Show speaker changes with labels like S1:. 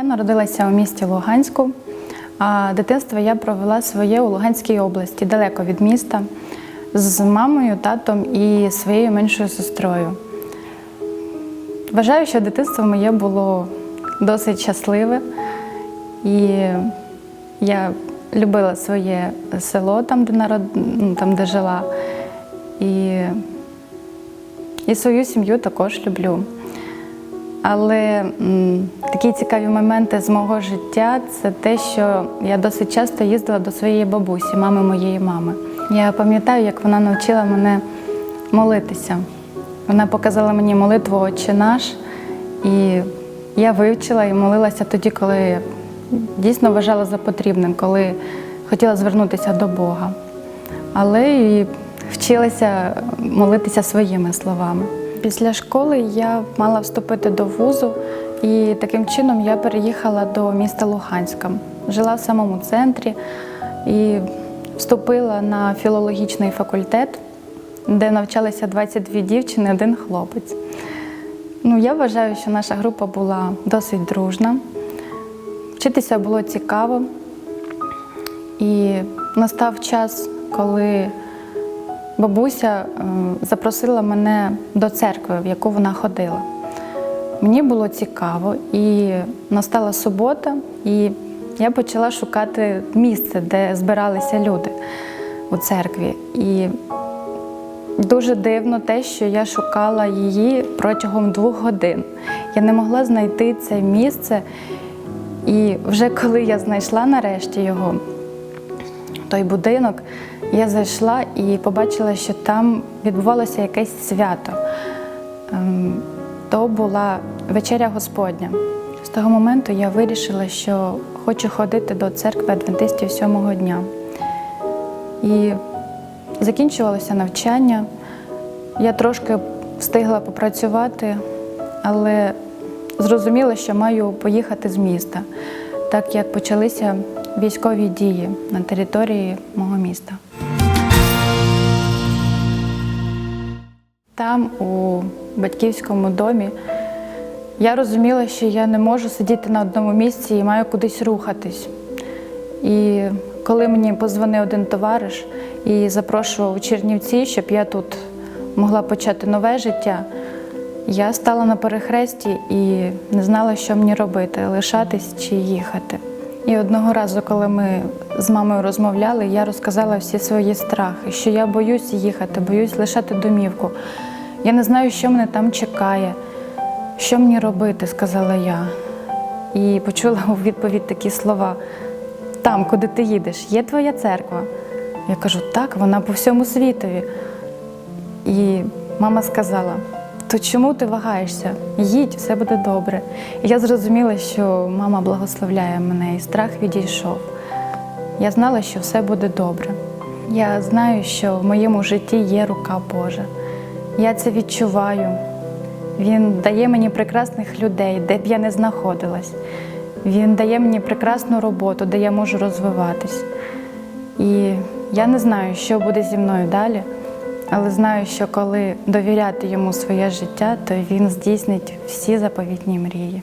S1: Я народилася у місті Луганську, а дитинство я провела своє у Луганській області, далеко від міста, з мамою, татом і своєю меншою сестрою. Вважаю, що дитинство моє було досить щасливе, і я любила своє село, там, де, народ... ну, там, де жила, і, і свою сім'ю також люблю. Але м, такі цікаві моменти з мого життя це те, що я досить часто їздила до своєї бабусі, мами моєї мами. Я пам'ятаю, як вона навчила мене молитися. Вона показала мені молитву Отче наш, і я вивчила і молилася тоді, коли дійсно вважала за потрібним, коли хотіла звернутися до Бога. Але і вчилася молитися своїми словами. Після школи я мала вступити до вузу, і таким чином я переїхала до міста Луганська. Жила в самому центрі і вступила на філологічний факультет, де навчалися 22 дівчини, один хлопець. Ну, я вважаю, що наша група була досить дружна. Вчитися було цікаво. І настав час, коли бабуся е, запросила мене до церкви, в яку вона ходила. Мені було цікаво, і настала субота, і я почала шукати місце, де збиралися люди у церкві. І дуже дивно те, що я шукала її протягом двох годин. Я не могла знайти це місце. І вже коли я знайшла нарешті його, той будинок, я зайшла і побачила, що там відбувалося якесь свято. Ем, То була вечеря Господня. З того моменту я вирішила, що хочу ходити до церкви адвентистів сьомого дня. І закінчувалося навчання. Я трошки встигла попрацювати, але зрозуміла, що маю поїхати з міста, так як почалися військові дії на території мого міста. Там, у батьківському домі, я розуміла, що я не можу сидіти на одному місці і маю кудись рухатись. І коли мені позвонив один товариш і запрошував у Чернівці, щоб я тут могла почати нове життя, я стала на перехресті і не знала, що мені робити лишатись чи їхати. І одного разу, коли ми з мамою розмовляли, я розказала всі свої страхи, що я боюсь їхати, боюсь лишати домівку. Я не знаю, що мене там чекає, що мені робити, сказала я. І почула у відповідь такі слова: там, куди ти їдеш, є твоя церква. Я кажу, так, вона по всьому світові. І мама сказала: то чому ти вагаєшся? Їдь, все буде добре. І я зрозуміла, що мама благословляє мене, і страх відійшов. Я знала, що все буде добре. Я знаю, що в моєму житті є рука Божа. Я це відчуваю. Він дає мені прекрасних людей, де б я не знаходилась. Він дає мені прекрасну роботу, де я можу розвиватись. І я не знаю, що буде зі мною далі, але знаю, що коли довіряти йому своє життя, то він здійснить всі заповітні мрії.